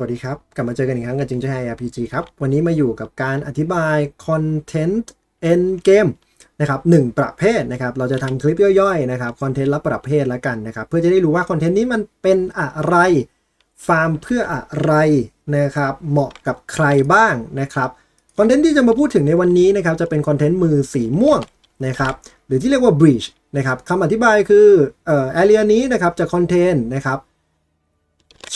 วัสดีครับ กลับมาเจอกันอีกครั้งกับจิงเจ้าไฮ RPG ครับ วันนี้มาอยู่กับการอธิบาย Content End Game นะครับหนึ่งประเภทนะครับ เราจะทำคลิปย่อยๆนะครับคอนเทนต์ละประเภทละกันนะครับ เพื่อจะได้รู้ว่าคอนเทนต์นี้มันเป็นอะไร ฟาร์มเพื่ออะไรนะครับ เหมาะกับใครบ้างนะครับคอนเทนต์ที่จะมาพูดถึงในวันนี้นะครับ จะเป็นคอนเทนต์มือสีม่วงนะครับ หรือที่เรียกว่า breach นะครับคำอธิบายคือเอ่อ area นี้นะครับจะคอนเทนนะครับ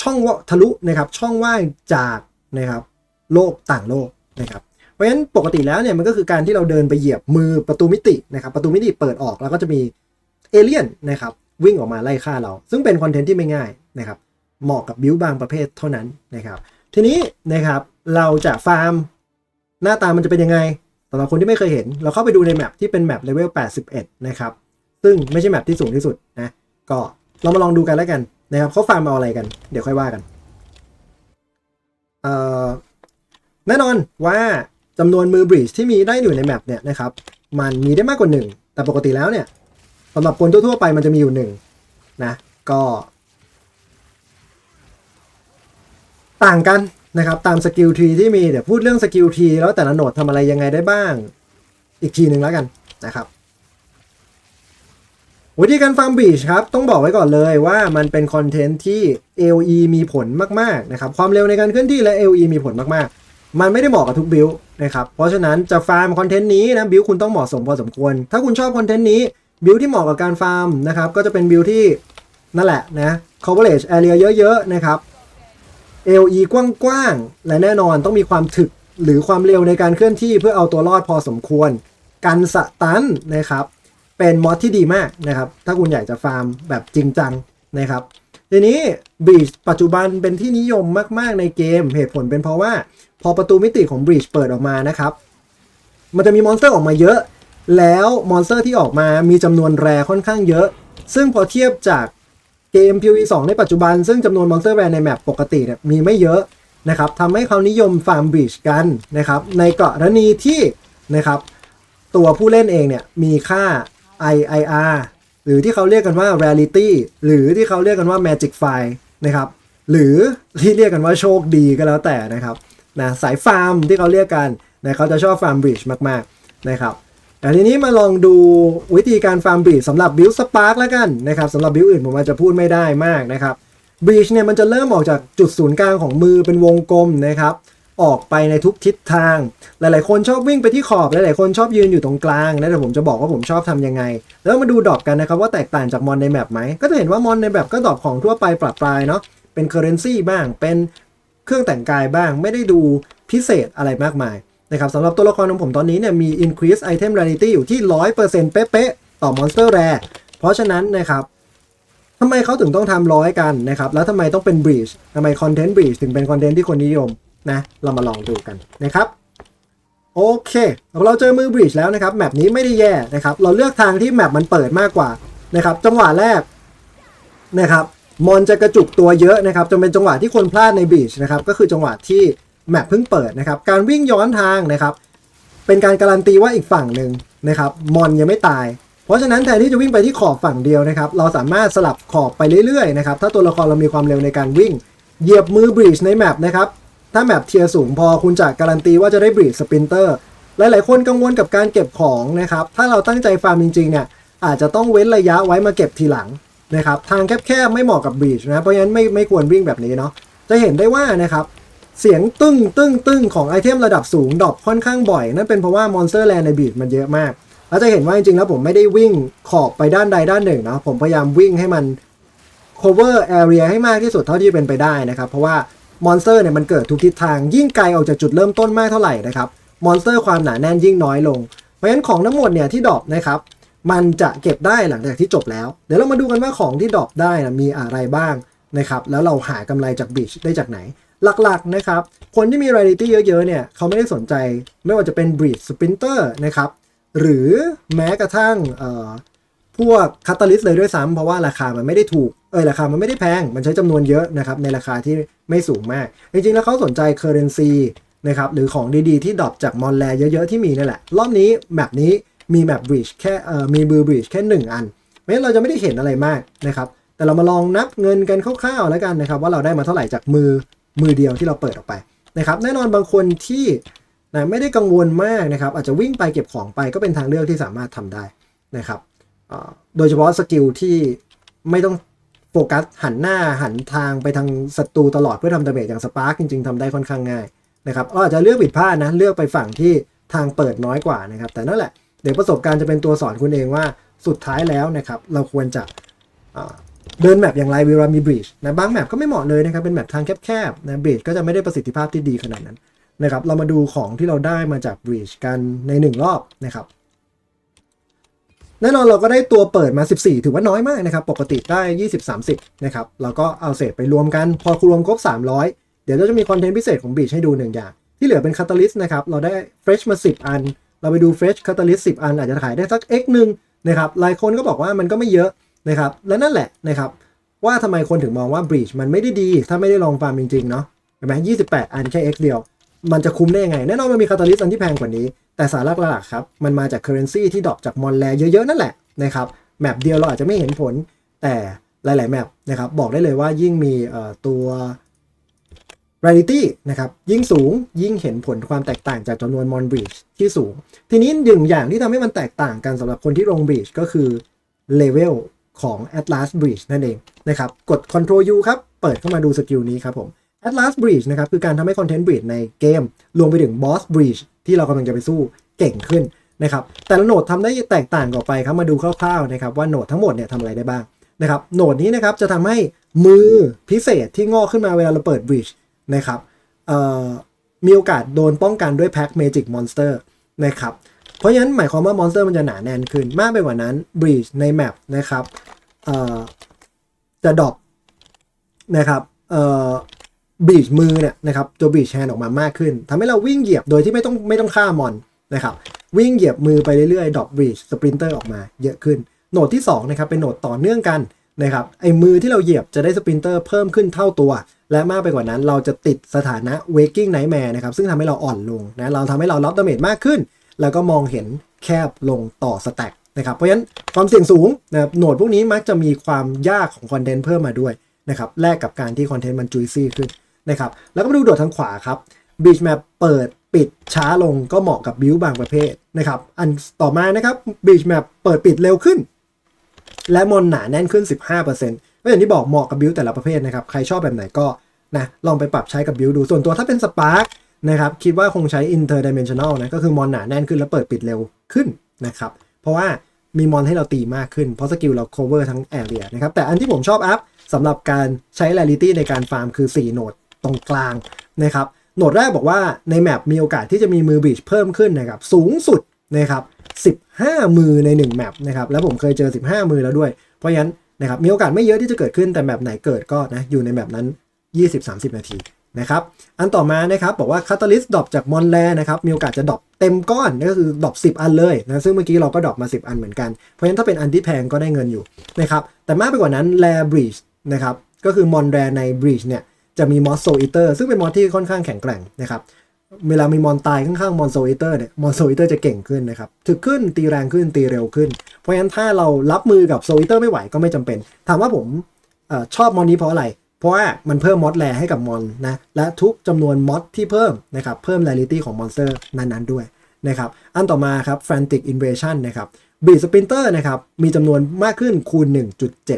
ช่องวทะลุนะครับช่องว่างจากนะครับโลกต่างโลกนะครับเพราะฉะนั้นปกติแล้วเนี่ยมันก็คือการที่เราเดินไปเหยียบมือประตูมิตินะครับประตูมิติเปิดออกแล้วก็จะมีเอเลี่ยนนะครับวิ่งออกมาไล่ฆ่าเรา ซึ่งเป็นคอนเทนต์ที่ไม่ง่ายนะครับเหมาะกับบิวบางประเภทเท่านั้นนะครับทีนี้นะครับเราจะฟาร์มหน้าตามันจะเป็นยังไงสำหรับคนที่ไม่เคยเห็น เราเข้าไปดูในแมปที่เป็นแมปเลเวล 81 นะครับ ซึ่งไม่ใช่แมปที่สูงที่สุดนะ ก็เรามาลองดูกันแล้วกัน นะครับเขาฟาร์มเอาอะไรกัน เดี๋ยวค่อยว่ากันเอ่อแน่นอนว่าจำนวนมือบริดจ์ที่มีได้อยู่ในแมปเนี่ยนะครับมันมีได้มากกว่าหนึ่งแต่ปกติแล้วเนี่ยสำหรับคนทั่วๆไปมันจะมีอยู่หนึ่งนะก็ต่างกันนะครับตามสกิลทรีที่มีเดี๋ยวพูดเรื่องสกิลทรีแล้วแต่ละโหนดทำอะไรยังไงได้บ้าง อีกทีหนึ่งแล้วกันนะครับ วิธีการฟาร์มบีชครับ ต้องบอกไว้ก่อนเลยว่ามันเป็นคอนเทนต์ที่ LE มีผลมากๆนะครับความเร็วในการเคลื่อนที่และ LE มีผลมากๆ มันไม่ได้เหมาะกับทุกบิลนะครับเพราะฉะนั้นจะฟาร์มคอนเทนต์นี้นะบิลคุณต้องเหมาะสมพอสมควร ถ้าคุณชอบคอนเทนต์นี้บิลที่เหมาะกับการฟาร์มนะครับก็จะเป็นบิลที่นั่นแหละนะ coverage area เยอะๆนะครับ LE กว้างๆและแน่นอนต้องมีความถึกหรือความเร็วในการเคลื่อนที่เพื่อเอาตัวรอดพอสมควร กันสตันนะครับ เป็นมอดที่ดีมากนะครับ ถ้าคุณอยากจะฟาร์มแบบจริงจังนะครับ ทีนี้บีชปัจจุบันเป็นที่นิยมมาก ๆ ในเกม เหตุผลเป็นเพราะว่า พอประตูมิติของบีชเปิดออกมานะครับ มันจะมีมอนสเตอร์ออกมาเยอะ แล้วมอนสเตอร์ที่ออกมามีจำนวนแรค่อนข้างเยอะ ซึ่งพอเทียบจากเกม PV2 ในปัจจุบัน ซึ่งจำนวนมอนสเตอร์แรในแมปปกติเนี่ยมีไม่เยอะนะครับทำให้เขานิยมฟาร์มบีชกันนะครับ ในกรณีที่นะครับ ตัวผู้เล่นเองเนี่ยมีค่า IIR หรือที่เขาเรียกกันว่า Rarity หรือที่เขาเรียกกันว่า Magic File นะครับ หรือที่เรียกกันว่าโชคดีก็แล้วแต่นะครับนะสายฟาร์มที่เขาเรียกกันนะเขาจะชอบฟาร์มบริดจ์มากๆนะครับแต่ทีนี้มาลองดูวิธีการฟาร์มบริดจ์สำหรับบิลสปาร์กแล้วกันนะครับสำหรับบิลอื่นผมอาจจะพูดไม่ได้มากนะครับบริดจ์เนี่ยมันจะเริ่มออกจากจุดศูนย์กลางของมือเป็นวงกลมนะครับ ออกไปในทุกทิศทาง หลายๆ คนชอบวิ่งไปที่ขอบ หลายๆ คนชอบยืนอยู่ตรงกลางนะเดี๋ยวผมจะบอกว่าผมชอบทำยังไง แล้วมาดูดอปกันนะครับว่าแตกต่างจากมอนในแมปไหม ก็จะเห็นว่ามอนในแบบก็ดอปของทั่วไปปรับปลายเนาะ เป็นเคอร์เรนซีบ้าง เป็นเครื่องแต่งกายบ้าง ไม่ได้ดูพิเศษอะไรมากมายนะครับสำหรับตัวละครของผมตอนนี้เนี่ยมี increase item rarity อยู่ที่ 100%เป๊ะๆ ต่อ monster rare เพราะฉะนั้นนะครับทำไมเขาถึงต้องทำร้อยกันนะครับ แล้วทำไมต้องเป็น breach ทำไม content breach ถึงเป็นคอนเทนต์ที่คนนิยม นะ เรามาลองดูกันนะครับโอเค เราเจอมือ breach แล้วนะครับแมปนี้ไม่ได้แย่นะครับ เราเลือกทางที่แมปมันเปิดมากกว่านะครับจังหวะแรกนะครับมอนจะกระจุกตัวเยอะนะครับจนเป็นจังหวะที่คนพลาดใน breach นะครับก็คือจังหวะที่แมปเพิ่งเปิดนะครับการวิ่งย้อนทางนะครับเป็นการการันตีว่าอีกฝั่งหนึ่งนะครับมอนยังไม่ตาย เพราะฉะนั้นแทนที่จะวิ่งไปที่ขอบฝั่งเดียวนะครับเราสามารถสลับขอบไปเรื่อยๆนะครับถ้าตัวละครเรามีความเร็วในการวิ่ง เหยียบมือบรีชในแมปนะครับ ถ้าแมปเทียร์สูงพอคุณจะการันตีว่าจะได้บรีชสปินเตอร์หลายๆ คนกังวลกับการเก็บของนะครับ ถ้าเราตั้งใจฟาร์มจริง ๆ เนี่ย อาจจะต้องเว้นระยะไว้มาเก็บทีหลังนะครับ ทางแคบๆ ไม่เหมาะกับบรีชนะ เพราะฉะนั้นไม่ไม่ควรวิ่งแบบนี้เนาะ จะเห็นได้ว่านะครับ เสียงตึ้งตึ้งตึ้งของไอเทมระดับสูงดรอปค่อนข้างบ่อย นั่นเป็นเพราะว่ามอนสเตอร์แลนด์ในบีดมันเยอะมาก แล้วจะเห็นว่าจริงๆ แล้วผมไม่ได้วิ่งขอบไปด้านใดด้านหนึ่งนะผมพยายามวิ่งให้มัน cover area ให้มากที่สุดเท่าที่เป็นไปได้นะครับ เพราะว่า มอนสเตอร์เนี่ยมันเกิดทุกทิศทางยิ่งไกลออกจากจุดเริ่มต้นมากเท่าไหร่นะครับมอนสเตอร์ความหนาแน่นยิ่งน้อยลง เพราะฉะนั้นของทั้งหมดเนี่ยที่ดรอปนะครับมันจะเก็บได้หลังจากที่จบแล้ว เดี๋ยวเรามาดูกันว่าของที่ดรอปได้นะมีอะไรบ้างนะครับแล้วเราหากำไรจากบีชได้จากไหน หลักๆนะครับคนที่มี rarity เยอะๆเนี่ยเขาไม่ได้สนใจ ไม่ว่าจะเป็น breach sprinter นะครับหรือแม้กระทั่งพวกคาตาลิสเลยด้วยซ้ำเพราะว่าราคามันไม่ได้ถูก เออราคามันไม่ได้แพง มันใช้จำนวนเยอะนะครับในราคาที่ไม่สูงมาก จริงๆ แล้วเขาสนใจ currency นะครับหรือของดีๆ ที่ดรอปจากมอนแลเยอะๆ ที่มีนั่นแหละ รอบนี้แมปนี้มีแมป breach แค่เอ่อมีบือ breach แค่ 1 อันเพราะฉะนั้นเราจะไม่ได้เห็นอะไรมากนะครับแต่เรามาลองนับเงินกันคร่าวๆแล้วกันนะครับว่าเราได้มาเท่าไหร่จากมือมือเดียวที่เราเปิดออกไปนะครับแน่นอนบางคนที่นะไม่ได้กังวลมากนะครับอาจจะวิ่งไปเก็บของไปก็เป็นทางเลือกที่สามารถทำได้นะครับโดยเฉพาะสกิลที่ไม่ต้อง โฟกัสหันหน้าหันทางไปทางศัตรูตลอดเพื่อทำดาเมจอย่างสปาร์กจริงๆทำได้ค่อนข้างง่ายนะครับเราอาจจะเลือกผิดพลาดนะเลือกไปฝั่งที่ทางเปิดน้อยกว่านะครับ แต่นั่นแหละเดี๋ยวประสบการณ์จะเป็นตัวสอนคุณเองว่าสุดท้ายแล้วนะครับเราควรจะเดินแมปอย่างไรเวลามีบริดจ์นะบางแมปก็ไม่เหมาะเลยนะครับเป็นแมปทางแคบๆนะบริดจ์ก็จะไม่ได้ประสิทธิภาพที่ดีขนาดนั้นนะครับเรามาดูของที่เราได้มาจากบริดจ์กันในหนึ่งรอบนะครับ แน่นอนเราก็ได้ตัวเปิดมา 14 ถือว่าน้อยมากนะครับ ปกติได้ 20-30 นะครับ เราก็เอาเศษไปรวมกัน พอรวมครบ 300 เดี๋ยวเราจะมีคอนเทนต์พิเศษของบริดจ์ให้ดูหนึ่งอย่าง ที่เหลือเป็นคาตาลิสต์นะครับ เราได้เฟรชมา 10 อัน เราไปดูเฟรชคาตาลิสต์10 อัน อาจจะขายได้สัก x หนึ่งนะครับ หลายคนก็บอกว่ามันก็ไม่เยอะนะครับ และนั่นแหละนะครับ ว่าทำไมคนถึงมองว่า Breach มันไม่ได้ดี ถ้าไม่ได้ลองฟาร์มจริงๆเนาะ เห็นไหม28 อันแค่ X เดียว มันจะคุ้มได้ยังไง แน่นอนมันมีคาตาลิสต์อันที่แพงกว่านี้ แต่สาระหลักๆครับมันมาจาก Currency ที่ดรอปจากมอนแลเยอะๆนั่นแหละนะครับแมปเดียวเราอาจจะไม่เห็นผลแต่หลายๆแมปนะครับบอกได้เลยว่ายิ่งมีตัว Rarity นะครับยิ่งสูงยิ่งเห็นผลความแตกต่างจากจำนวนมอนบรีชที่สูง ทีนี้หนึ่งอย่างที่ทำให้มันแตกต่างกันสำหรับคนที่ลงบรีชก็คือเลเวลของ Atlas Breach นั่นเองนะครับกด Ctrl U ครับ เปิดเข้ามาดูสกิลนี้ครับผม Atlas Breach นะครับคือการทำให้คอนเทนต์ Breach ในเกมรวมไปถึง Boss Breach ที่เรากำลังจะไปสู้เก่งขึ้นนะครับแต่ละโหนดทำได้แตกต่างกันออกไปครับมาดูคร่าวๆนะครับว่าโหนดทั้งหมดเนี่ยทำอะไรได้บ้างนะครับโหนดนี้นะครับจะทำให้มือพิเศษที่งอกขึ้นมาเวลาเราเปิด Breach นะครับมีโอกาสโดนป้องกันด้วยแพ็ค Magic Monster นะครับเพราะฉะนั้นหมายความว่ามอนสเตอร์มันจะหนาแน่นขึ้นมากไปกว่านั้น Breach ในแมปนะครับจะดรอปนะครับ เอ่อ Breach มือเนี่ยนะครับตัว Breach Hand ออกมามากขึ้นทำให้เราวิ่งเหยียบโดยที่ไม่ต้องไม่ต้องฆ่ามอนนะครับวิ่งเหยียบมือไปเรื่อยๆดอป Breach Sprinter ออกมาเยอะขึ้นโหนดที่2นะครับเป็นโหนดต่อเนื่องกันนะครับไอ้มือที่เราเหยียบจะได้สปรินเตอร์เพิ่มขึ้นเท่าตัว และมากไปกว่านั้นเราจะติดสถานะ Waking Nightmare นะครับซึ่งทำให้เราอ่อนลงนะเราทำให้เรารับดาเมจมากขึ้น แล้วก็มองเห็นแคบลงต่อสแต็กนะครับเพราะฉะนั้นความเสี่ยงสูงนะครับโหนดพวกนี้มักจะมีความยากของคอนเทนต์เพิ่มมาด้วยนะครับแลกกับการที่คอนเทนต์มันจุยซี่ขึ้น นะครับ แล้วก็มาดูโดดทางขวาครับ Beach Map เปิดปิดช้าลงก็เหมาะกับบิวบางประเภทนะครับ อันต่อมานะครับ Beach Map เปิดปิดเร็วขึ้น และมอนหนาแน่นขึ้น 15%ก็อย่างที่บอกเหมาะกับบิวแต่ละประเภทนะครับ ใครชอบแบบไหนก็นะลองไปปรับใช้กับบิวดู ส่วนตัวถ้าเป็นสปาร์กนะครับคิดว่าคงใช้ interdimensional นะก็คือมอนหนาแน่นขึ้นแล้วเปิดปิดเร็วขึ้นนะครับ เพราะว่ามีมอนให้เราตีมากขึ้น เพราะสกิลเรา cover ทั้ง area นะครับแต่อันที่ผมชอบอัพสำหรับการใช้ rarity ในการฟาร์มคือ 4 โหนด ตรงกลางนะครับโหนดแรกบอกว่าในแมปมีโอกาสที่จะมีมือบีชเพิ่มขึ้นนะครับสูงสุดนะครับ15 มือใน1แมปนะครับแล้วผมเคยเจอ 15 มือแล้วด้วย เพราะฉะนั้นนะครับมีโอกาสไม่เยอะที่จะเกิดขึ้นแต่แมปไหนเกิดก็นะอยู่ในแมปนั้น 20-30 นาทีนะครับอันต่อมานะครับบอกว่า Catalyst ดรอปจากมอนแลนะครับมีโอกาสจะดรอปเต็มก้อนก็คือดรอป10 อันเลยนะซึ่งเมื่อกี้เราก็ดรอปมา 10 อันเหมือนกัน เพราะฉะนั้นถ้าเป็นอันที่แพงก็ได้เงินอยู่นะครับแต่มากไปกว่านั้นแลบรีชนะครับก็คือมอนแรในบรีชเนี่ย จะมีมอสโซอิเตอร์ซึ่งเป็นมอสที่ค่อนข้างแข็งแกร่งนะครับเวลามีมอนตายข้างๆมอนโซอิเตอร์เนี่ยมอนโซอิเตอร์จะเก่งขึ้นนะครับถึกขึ้นตีแรงขึ้นตีเร็วขึ้น เพราะฉะนั้นถ้าเรารับมือกับโซอิเตอร์ไม่ไหวก็ไม่จำเป็น ถามว่าผมอชอบมอนนี้เพราะอะไร เพราะว่ามันเพิ่มมอสแรให้กับมอนนะและทุกจำนวนมอสที่เพิ่มนะครับเพิ่ม rarity ของมอนสเตอร์นั้นๆด้วยนะครับอันต่อมาครับ frantic invasion นะครับบีสปินเตอร์นะครับมีจำนวนมากขึ้นคูณ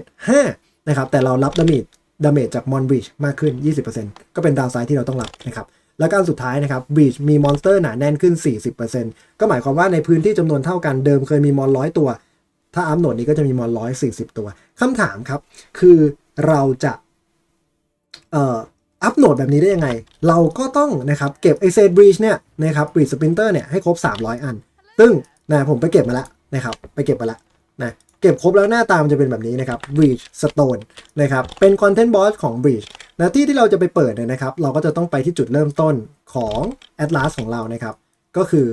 1.75 นะครับแต่เรารับดาเมจ ดาเมจจากมอนบรีชมากขึ้น 20%ก็เป็นดาวไซด์ที่เราต้องรับนะครับแล้วก็อันสุดท้ายนะครับบรีชมีมอนสเตอร์หนาแน่นขึ้น 40%ก็หมายความว่าในพื้นที่จำนวนเท่ากันเดิมเคยมีมอนร้อยตัว ถ้าอัพโหนดนี้ก็จะมีมอนร้อยสี่สิบตัวคำถามครับ คือเราจะเอ่ออัพโหนดแบบนี้ได้ยังไง เราก็ต้องนะครับเก็บไอเซดบรีชเนี่ยนะครับบรีชสปินเตอร์เนี่ยให้ครบ 300 อัน ซึ่งนะผมไปเก็บมาแล้วนะครับไปเก็บมาแล้วนะ เก็บครบแล้วหน้าตามันจะเป็นแบบนี้นะครับ Breach Stone นะครับ เป็นคอนเทนต์บอสของ Breach นะที่ที่เราจะไปเปิดเนี่ยนะครับ เราก็จะต้องไปที่จุดเริ่มต้นของ Atlas ของเรานะครับ ก็คือ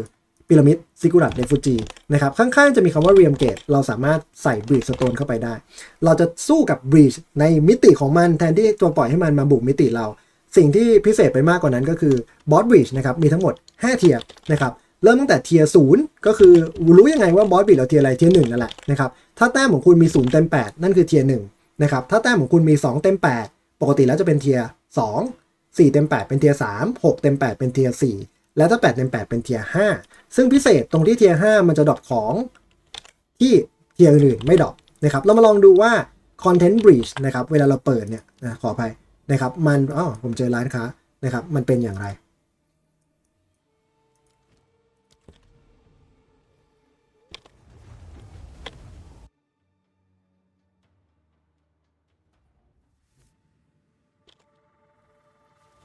พีระมิดซิกุรัตเดฟูจินะครับ ข้างๆจะมีคำว่า Realm Gate เราสามารถใส่ Breach Stone เข้าไปได้ เราจะสู้กับ Breach ในมิติของมันแทนที่จะปล่อยให้มันมาบุกมิติเรา สิ่งที่พิเศษไปมากกว่านั้นก็คือบอสบ a ชนะครับ มีทั้งหมด 5 เทียร์นะครับ เริ่มตั้งแต่เทียร์ศูนย์ก็คือรู้ยังไงว่าบอสบีเราเทียร์อะไรเทียร์หนึ่งนั่นแหละนะครับถ้าแต้มของคุณมี0เต็ม8 นั่นคือเทียร์หนึ่งนะครับถ้าแต้มของคุณมี 2 เต็ม 8 ปกติแล้วจะเป็นเทียร์2 4เต็ม 8 เป็นเทียร์3 6เต็ม 8 เป็นเทียร์4และถ้า 8 เต็ม 8 เป็นเทียร์5ซึ่งพิเศษตรงที่เทียร์5มันจะดรอปของที่เทียร์อื่นๆไม่ดรอปนะครับเรามาลองดูว่า Content Breach นะครับเวลาเราเปิดเนี่ยนะขออภัยนะครับมันอ๋อผมเจอร้านค้านะครับมันเป็นอย่างไร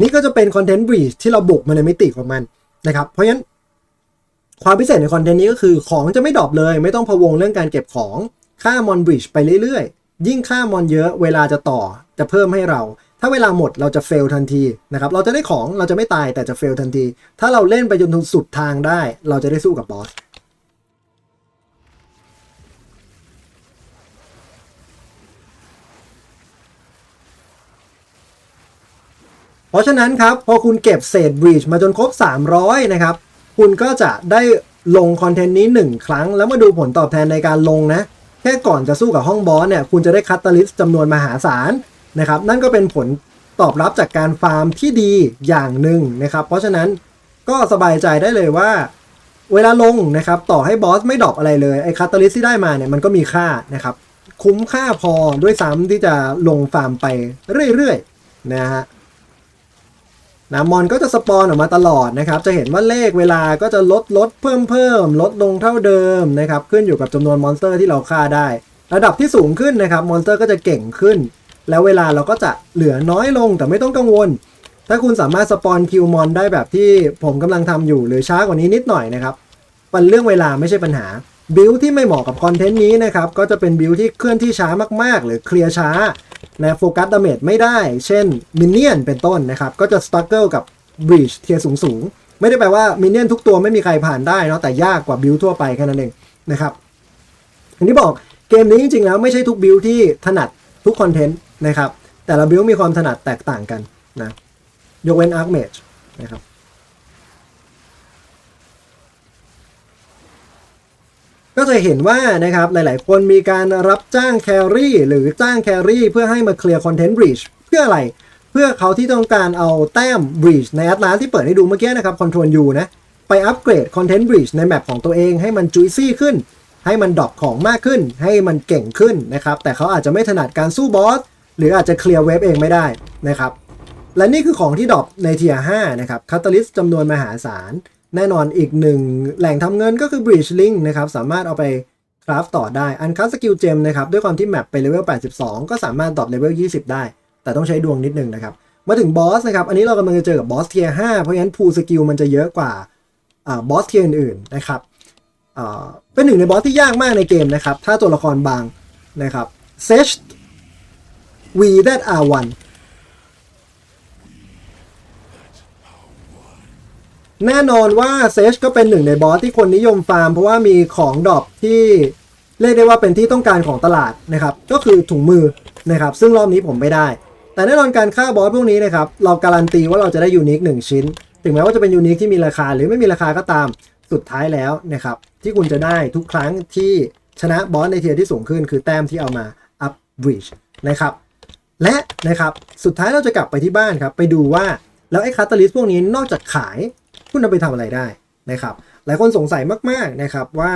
นี่ก็จะเป็นคอนเทนต์บรีชที่เราบุกมาในมิติของมันนะครับ เพราะฉะนั้นความพิเศษในคอนเทนต์นี้ก็คือของจะไม่ดรอปเลย ไม่ต้องพะวงเรื่องการเก็บของค่ามอนบริดจ์ไปเรื่อยๆ ยิ่งค่ามอนเยอะเวลาจะต่อจะเพิ่มให้เรา ถ้าเวลาหมดเราจะเฟลทันทีนะครับเราจะได้ของเราจะไม่ตายแต่จะเฟลทันที ถ้าเราเล่นไปจนถึงสุดทางได้ เราจะได้สู้กับบอส เพราะฉะนั้นครับพอคุณเก็บเศษบรีชมาจนครบ 300 นะครับ คุณก็จะได้ลงคอนเทนต์นี้ 1 ครั้ง แล้วมาดูผลตอบแทนในการลงนะ แค่ก่อนจะสู้กับห้องบอสเนี่ยคุณจะได้คัตตาลิสต์จำนวนมหาศาลนะครับนั่นก็เป็นผลตอบรับจากการฟาร์มที่ดีอย่างหนึ่งนะครับ เพราะฉะนั้นก็สบายใจได้เลยว่า เวลาลงนะครับต่อให้บอสไม่ดรอปอะไรเลยไอ้คัตตาลิสต์ที่ได้มาเนี่ยมันก็มีค่านะครับคุ้มค่าพอด้วยซ้ำที่จะลงฟาร์มไปเรื่อยๆนะฮะ นะมอนก็จะสปอนออกมาตลอดนะครับ จะเห็นว่าเลขเวลาก็จะลดลดเพิ่มเพิ่มลดลงเท่าเดิมนะครับ ขึ้นอยู่กับจำนวนมอนสเตอร์ที่เราฆ่าได้ ระดับที่สูงขึ้นนะครับมอนสเตอร์ก็จะเก่งขึ้น แล้วเวลาเราก็จะเหลือน้อยลงแต่ไม่ต้องกังวล ถ้าคุณสามารถสปอนคิวมอนได้แบบที่ผมกำลังทำอยู่หรือช้ากว่านี้นิดหน่อยนะครับเป็นเรื่องเวลาไม่ใช่ปัญหาบิลที่ไม่เหมาะกับคอนเทนต์นี้นะครับก็จะเป็นบิลที่เคลื่อนที่ช้ามากๆ หรือเคลียร์ช้า นะโฟกัสดาเมจไม่ได้ เช่นมินเนี่ยนเป็นต้นนะครับ ก็จะสตั๊กเกิลกับบรีชเทียร์สูงสูงๆไม่ได้แปลว่ามินเนี่ยนทุกตัวไม่มีใครผ่านได้เนาะแต่ยากกว่าบิลทั่วไปแค่นั้นเองนะครับอย่างที่บอกเกมนี้จริงๆ แล้วไม่ใช่ทุกบิลที่ถนัดทุกคอนเทนต์นะครับ แต่ละบิลมีความถนัดแตกต่างกันนะยกเว้นอาร์คเมจนะครับ ก็จะเห็นว่านะครับหลาย ๆ คนมีการรับจ้างแครี่หรือจ้างแครี่เพื่อให้มาเคลียร์คอนเทนต์บรีชเพื่ออะไร เพื่อเขาที่ต้องการเอาแต้ม Breach ใน Atlas ที่เปิดให้ดูเมื่อกี้นะครับ Control U นะไปอัปเกรด Content Breach ในแมปของตัวเองให้มัน juicy ขึ้น ให้มันดรอปของมากขึ้น ให้มันเก่งขึ้นนะครับแต่เขาอาจจะไม่ถนัดการสู้บอสหรืออาจจะเคลียร์เว็บเองไม่ได้นะครับและนี่คือของที่ดรอปในเทียร์5นะครับคาตาลิสต์จำนวนมหาศาล แน่นอนอีกหนึ่งแหล่งทำเงินก็คือ Breach Link นะครับสามารถเอาไปคราฟต่อได้อันคัสสกิลเจมนะครับด้วยความที่แมปไปเลเวล 82 ก็สามารถดรอปเลเวล 20 ได้ แต่ต้องใช้ดวงนิดนึงนะครับ มาถึงบอสนะครับ อันนี้เรากำลังจะเจอกับบอสเทียร์5เพราะฉะนั้นพูลสกิลมันจะเยอะกว่าบอสเทียร์อื่นๆนะครับเป็นหนึ่งในบอสที่ยากมากในเกมนะครับ ถ้าตัวละครบางนะครับ s e t V that แน่นอนว่าเซชก็เป็นหนึ่งในบอสที่คนนิยมฟาร์ม เพราะว่ามีของดรอปที่เรียกได้ว่าเป็นที่ต้องการของตลาดนะครับ ก็คือถุงมือนะครับ ซึ่งรอบนี้ผมไม่ได้ แต่แน่นอนการฆ่าบอสพวกนี้นะครับ เราการันตีว่าเราจะได้ยูนิคหนึ่งชิ้น ถึงแม้ว่าจะเป็นยูนิคที่มีราคาหรือไม่มีราคาก็ตามสุดท้ายแล้วนะครับ ที่คุณจะได้ทุกครั้งที่ชนะบอสในเทียร์ที่สูงขึ้น คือแต้มที่เอามาอัพบริดจ์นะครับ และนะครับสุดท้ายเราจะกลับไปที่บ้านครับ ไปดูว่าแล้วไอ้คาตาลิสพวกนี้นอกจากขาย คุณเอาไปทำอะไรได้นะครับ หลายคนสงสัยมากๆนะครับว่า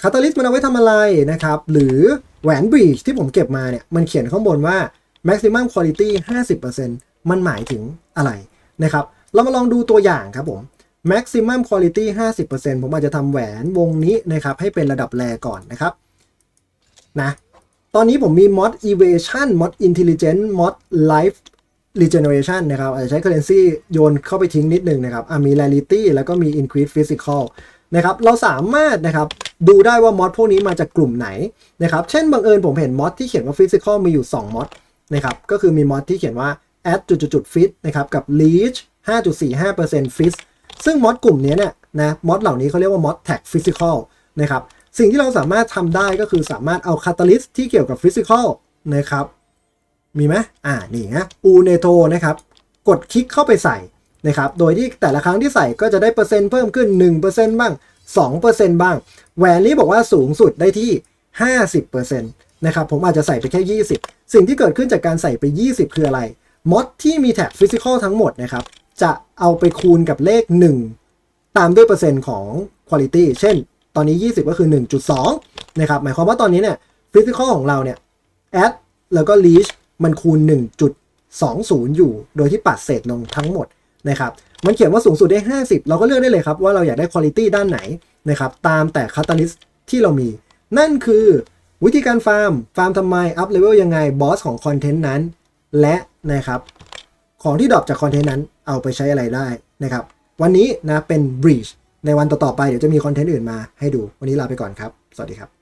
คาตาลิสมันเอาไว้ทำอะไรนะครับ หรือแหวนบรีชที่ผมเก็บมาเนี่ย มันเขียนข้างบนว่า maximum quality 50%มันหมายถึงอะไรนะครับ เรามาลองดูตัวอย่างครับผม maximum quality 50%ผมอาจจะทำแหวนวงนี้นะครับ ให้เป็นระดับแรก่อนนะครับ นะ ตอนนี้ผมมี mod evasion mod intelligent mod life regeneration นะครับอาจจะใช้ currency โยนเข้าไปทิ้งนิดหนึ่งนะครับมี rarity แล้วก็มี increase physical นะครับเราสามารถนะครับดูได้ว่ามอดพวกนี้มาจากกลุ่มไหนนะครับเช่นบังเอิญผมเห็นมอดที่เขียนว่า physical มีอยู่ 2มอดนะครับก็คือมีมอดที่เขียนว่า add จุดจุด fit นะครับกับ leech 5.45% fit ซึ่งมอดกลุ่มนี้เนี่ยนะมอดเหล่านี้เขาเรียกว่ามอด tag physical นะครับสิ่งที่เราสามารถทำได้ก็คือสามารถเอา catalyst ที่เกี่ยวกับ physical นะครับ มีไหมอ่า นี่ฮะอูเนโทนะครับ กดคลิกเข้าไปใส่นะครับ โดยที่แต่ละครั้งที่ใส่ก็จะได้เปอร์เซ็นต์เพิ่มขึ้น 1%บ้าง 2%บ้าง แหวนนี้บอกว่าสูงสุดได้ที่ 50%นะครับ ผมอาจจะใส่ไปแค่ 20 สิ่งที่เกิดขึ้นจากการใส่ไป 20 คืออะไรมอดที่มีแท็กฟิสิกอลทั้งหมดนะครับ จะเอาไปคูณกับเลข 1 ตามด้วยเปอร์เซ็นต์ของ Quality เช่น ตอนนี้ 20 ก็คือ 1.2 นะครับ หมายความว่าตอนนี้เนี่ยฟิสิกอลของเราเนี่ย add แล้วก็ leash มันคูณ 1.20 อยู่ โดยที่ปัดเศษลงทั้งหมดนะครับมันเขียนว่าสูงสุดได้ 50 เราก็เลือกได้เลยครับว่าเราอยากได้คุณ i t y ด้านไหนนะครับตามแต่ Catalyst ที่เรามี นั่นคือวิธีการฟาร์ม ฟาร์มทำไม อัพเลเวลยังไง บอสของคอนเทนต์นั้น และนะครับของที่ดรอปจากคอนเทนต์นั้นเอาไปใช้อะไรได้นะครับวันนี้นะเป็น Breach ในวันต่อๆไปเดี๋ยวจะมีคอนเทนต์อื่นมาให้ดู วันนี้ลาไปก่อนครับ สวัสดีครับ